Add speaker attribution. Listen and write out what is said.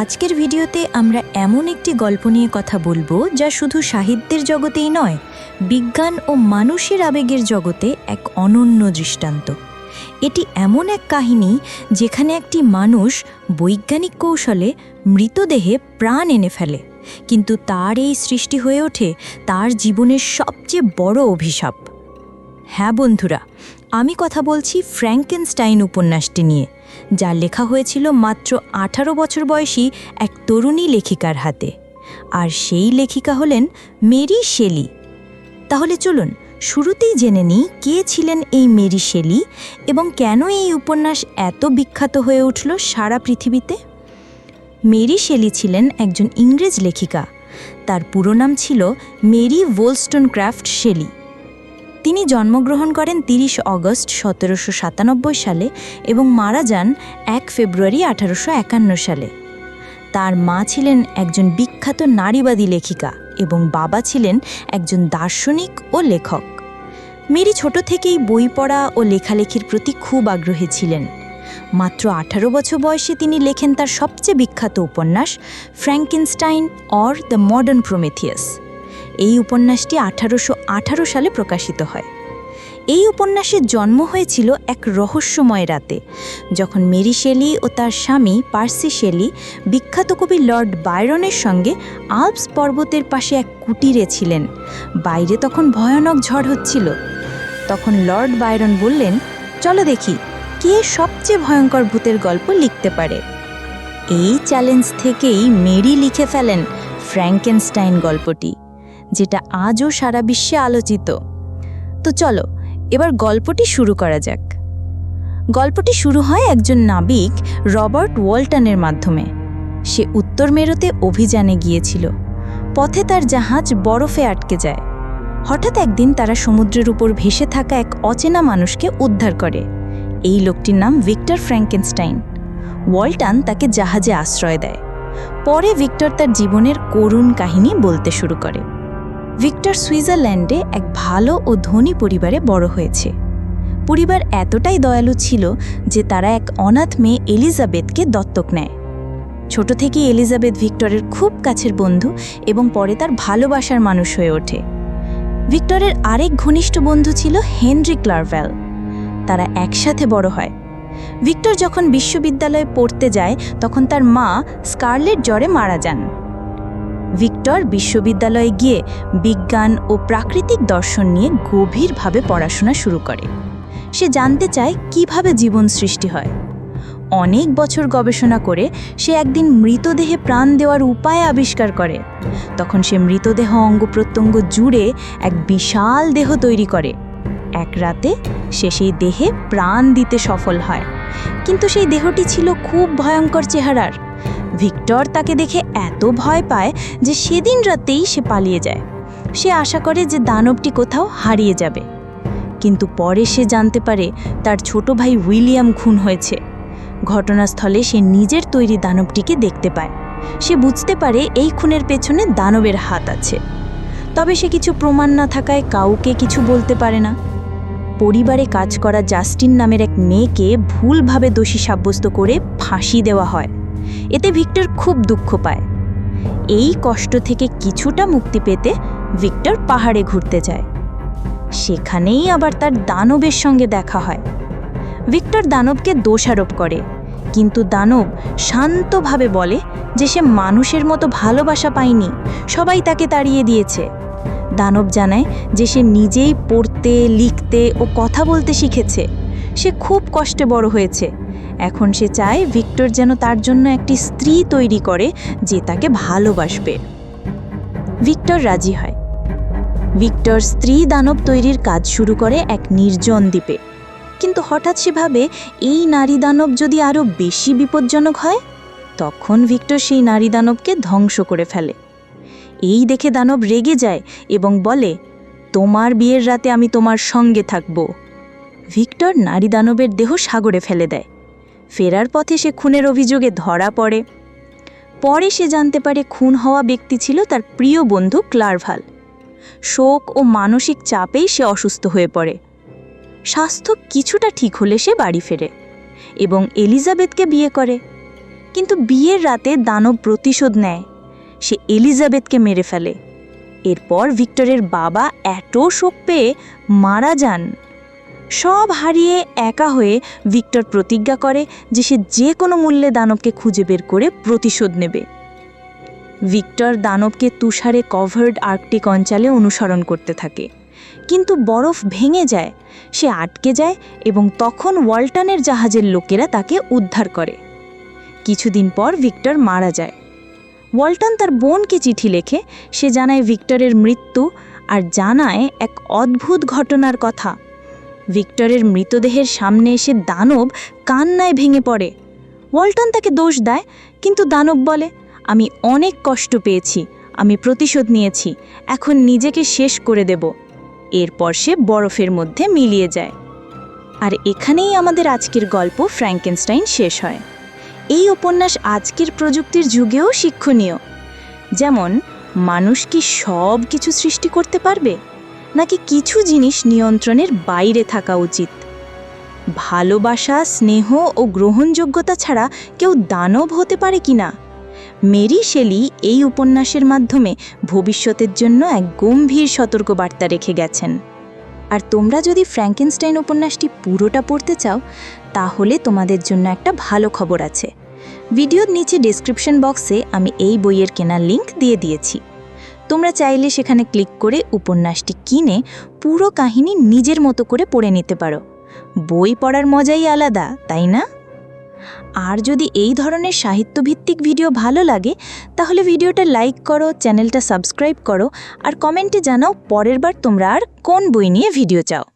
Speaker 1: আজকের ভিডিওতে আমরা এমন একটি গল্প নিয়ে কথা বলব যা শুধু সাহিত্যের জগতেই নয়, বিজ্ঞান ও মানুষের আবেগের জগতে এক অনন্য দৃষ্টান্ত। এটি এমন এক কাহিনী যেখানে একটি মানুষ বৈজ্ঞানিক কৌশলে মৃতদেহে প্রাণ এনে ফেলে, কিন্তু তার এই সৃষ্টি হয়ে ওঠে তার জীবনের সবচেয়ে বড় অভিশাপ। হ্যাঁ বন্ধুরা আমি কথা বলছি ফ্র্যাঙ্কেনস্টাইন উপন্যাসটি নিয়ে যা লেখা হয়েছিল মাত্র আঠারো বছর বয়সী এক তরুণী লেখিকার হাতে। আর সেই লেখিকা হলেন মেরি শেলি। তাহলে চলুন, শুরুতেই জেনে নিই কে ছিলেন এই মেরি শেলি এবং কেন এই উপন্যাস এত বিখ্যাত হয়ে উঠল সারা পৃথিবীতে? মেরি শেলি ছিলেন একজন ইংরেজ লেখিকা। তার পুরো নাম ছিল মেরি ওলস্টোন ক্রাফট শেলি। তিনি জন্মগ্রহণ করেন তিরিশ অগস্ট সতেরোশো সাতানব্বই সালে এবং মারা যান এক ফেব্রুয়ারি আঠারোশো একান্ন সালে। তার মা ছিলেন একজন বিখ্যাত নারীবাদী লেখিকা এবং বাবা ছিলেন একজন দার্শনিক ও লেখক। মেরি ছোট থেকেই বই পড়া ও লেখালেখির প্রতি খুব আগ্রহী ছিলেন। মাত্র আঠারো বছর বয়সে তিনি লেখেন তার সবচেয়ে বিখ্যাত উপন্যাস Frankenstein or the modern Prometheus এই উপন্যাসটি আঠারোশো আঠারো সালে প্রকাশিত হয়। এই উপন্যাসের জন্ম হয়েছিল এক রহস্যময় রাতে, যখন মেরি শেলি ও তার স্বামী পার্সি শেলি বিখ্যাত কবি লর্ড বায়রনের সঙ্গে আলপস পর্বতের পাশে এক কুটিরে ছিলেন। বাইরে তখন ভয়ানক ঝড় হচ্ছিল। তখন লর্ড বায়রন বললেন, চলো দেখি, কে সবচেয়ে ভয়ঙ্কর ভূতের গল্প লিখতে পারে? এই চ্যালেঞ্জ থেকেই মেরি লিখে ফেলেন ফ্র্যাঙ্কেনস্টাইন গল্পটি। যেটা আজও সারা বিশ্বে আলোচিত। তো চলো, এবার গল্পটি শুরু করা যাক। গল্পটি শুরু হয় একজন নাবিক রবার্ট ওয়াল্টনের মাধ্যমে। সে উত্তর মেরুতে অভিযানে গিয়েছিল। পথে তার জাহাজ বরফে আটকে যায়। হঠাৎ একদিন তারা সমুদ্রের উপর ভেসে থাকা এক অচেনা মানুষকে উদ্ধার করে। এই লোকটির নাম ভিক্টর ফ্র্যাঙ্কেনস্টাইন। ওয়াল্টান তাকে জাহাজে আশ্রয় দেয়। পরে ভিক্টর তার জীবনের করুণ কাহিনী বলতে শুরু করে। ভিক্টর সুইজারল্যান্ডে এক ভালো ও ধনী পরিবারে বড় হয়েছে। পরিবার এতটাই দয়ালু ছিল যে তারা এক অনাথ মেয়ে এলিজাবেথকে দত্তক নেয়। ছোট থেকেই এলিজাবেথ ভিক্টরের খুব কাছের বন্ধু এবং পরে তার ভালোবাসার মানুষ হয়ে ওঠে। ভিক্টরের আরেক ঘনিষ্ঠ বন্ধু ছিল হেনরি ক্লারভ্যাল তারা একসাথে বড় হয়। ভিক্টর যখন বিশ্ববিদ্যালয়ে পড়তে যায়, তখন তার মা স্কারলেট জ্বরে মারা যান। ভিক্টর বিশ্ববিদ্যালয়ে গিয়ে বিজ্ঞান ও প্রাকৃতিক দর্শন নিয়ে গভীরভাবে পড়াশোনা শুরু করে। সে জানতে চায় কীভাবে জীবন সৃষ্টি হয়। অনেক বছর গবেষণা করে সে একদিন মৃতদেহে প্রাণ দেওয়ার উপায় আবিষ্কার করে। তখন সে মৃতদেহ অঙ্গ প্রত্যঙ্গ জুড়ে এক বিশাল দেহ তৈরি করে। এক রাতে সে সেই দেহে প্রাণ দিতে সফল হয়। কিন্তু সেই দেহটি ছিল খুব ভয়ঙ্কর চেহারার। ভিক্টর তাকে দেখে এত ভয় পায় যে সেদিন রাতেই সে পালিয়ে যায়। সে আশা করে যে দানবটি কোথাও হারিয়ে যাবে। কিন্তু পরে সে জানতে পারে তার ছোট ভাই উইলিয়াম খুন হয়েছে। ঘটনাস্থলে সে নিজের তৈরি দানবটিকে দেখতে পায়। সে বুঝতে পারে এই খুনের পেছনে দানবের হাত আছে। তবে সে কিছু প্রমাণ না থাকায় কাউকে কিছু বলতে পারে না। পরিবারে কাজ করা জাস্টিন নামের এক মেয়েকে ভুলভাবে দোষী সাব্যস্ত করে ফাঁসি দেওয়া হয়। এতে ভিক্টর খুব দুঃখ পায়। এই কষ্ট থেকে কিছুটা মুক্তি পেতে ভিক্টর পাহাড়ে ঘুরতে যায়। সেখানেই আবার তার দানবের সঙ্গে দেখা হয়। ভিক্টর দানবকে দোষারোপ করে, কিন্তু দানব শান্তভাবে বলে যে সে মানুষের মতো ভালোবাসা পায়নি, সবাই তাকে তাড়িয়ে দিয়েছে। দানব জানায় যে সে নিজেই পড়তে, লিখতে ও কথা বলতে শিখেছে। সে খুব কষ্টে বড় হয়েছে। এখন সে চায় ভিক্টর যেন তার জন্য একটি স্ত্রী তৈরি করে যে তাকে ভালোবাসবে। ভিক্টর রাজি হয়। ভিক্টর স্ত্রী দানব তৈরির কাজ শুরু করে এক নির্জন দ্বীপে। কিন্তু হঠাৎ সে ভাবে এই নারী দানব যদি আরও বেশি বিপজ্জনক হয়, তখন ভিক্টর সেই নারী দানবকে ধ্বংস করে ফেলে। এই দেখে দানব রেগে যায় এবং বলে, তোমার বিয়ের রাতে আমি তোমার সঙ্গে থাকব। ভিক্টর নারী দানবের দেহ সাগরে ফেলে দেয়। ফেরার পথে সে খুনের অভিযোগে ধরা পড়ে। পরে সে জানতে পারে খুন হওয়া ব্যক্তি ছিল তার প্রিয় বন্ধু ক্লারভাল। শোক ও মানসিক চাপেই সে অসুস্থ হয়ে পড়ে। স্বাস্থ্য কিছুটা ঠিক হলে সে বাড়ি ফেরে এবং এলিজাবেথকে বিয়ে করে।
Speaker 2: কিন্তু বিয়ের রাতে দানব প্রতিশোধ নেয়। সে এলিজাবেথকে মেরে ফেলে। এরপর ভিক্টরের বাবা এত শোক পেয়ে মারা যান। সব হারিয়ে একা হয়ে ভিক্টর প্রতিজ্ঞা করে যে সে যে কোনো মূল্যে দানবকে খুঁজে বের করে প্রতিশোধ নেবে। ভিক্টর দানবকে তুষারে কভার্ড আর্কটিক অঞ্চলে অনুসরণ করতে থাকে। কিন্তু বরফ ভেঙে যায়, সে আটকে যায় এবং তখন ওয়াল্টনের জাহাজের লোকেরা তাকে উদ্ধার করে। কিছুদিন পর ভিক্টর মারা যায়। ওয়াল্টন তার বোনকে চিঠি লেখে, সে জানায় ভিক্টরের মৃত্যু আর জানায় এক অদ্ভুত ঘটনার কথা। ভিক্টরের মৃতদেহের সামনে এসে দানব কান্নায় ভেঙে পড়ে। ওয়াল্টন তাকে দোষ দেয়, কিন্তু দানব বলে, আমি অনেক কষ্ট পেয়েছি, আমি প্রতিশোধ নিয়েছি, এখন নিজেকে শেষ করে দেব। এরপর সে বরফের মধ্যে মিলিয়ে যায়। আর এখানেই আমাদের আজকের গল্প ফ্র্যাঙ্কেনস্টাইন শেষ হয়। এই উপন্যাস আজকের প্রযুক্তির যুগেও শিক্ষণীয়। যেমন, মানুষ কি সব কিছু সৃষ্টি করতে পারবে? নাকি কিছু জিনিস নিয়ন্ত্রণের বাইরে থাকা উচিত? ভালোবাসা, স্নেহ ও গ্রহণযোগ্যতা ছাড়া কেউ দানব হতে পারে কিনা মেরি শেলি এই উপন্যাসের মাধ্যমে ভবিষ্যতের জন্য এক গম্ভীর সতর্কবার্তা রেখে গেছেন। আর তোমরা যদি ফ্র্যাঙ্কেনস্টাইন উপন্যাসটি পুরোটা পড়তে চাও, তাহলে তোমাদের জন্য একটা ভালো খবর আছে। ভিডিওর নিচে ডেসক্রিপশন বক্সে আমি এই বইয়ের কেনার লিংক দিয়ে দিয়েছি। তোমরা চাইলে সেখানে ক্লিক করে উপন্যাসটি কিনে পুরো কাহিনী নিজের মতো করে পড়ে নিতে পারো। বই পড়ার মজাই আলাদা, তাই না? আর যদি এই ধরনের সাহিত্যভিত্তিক ভিডিও ভালো লাগে, তাহলে ভিডিওটা লাইক করো, চ্যানেলটা সাবস্ক্রাইব করো, আর কমেন্টে জানাও পরের বার তোমরা আর কোন বই নিয়ে ভিডিও চাও।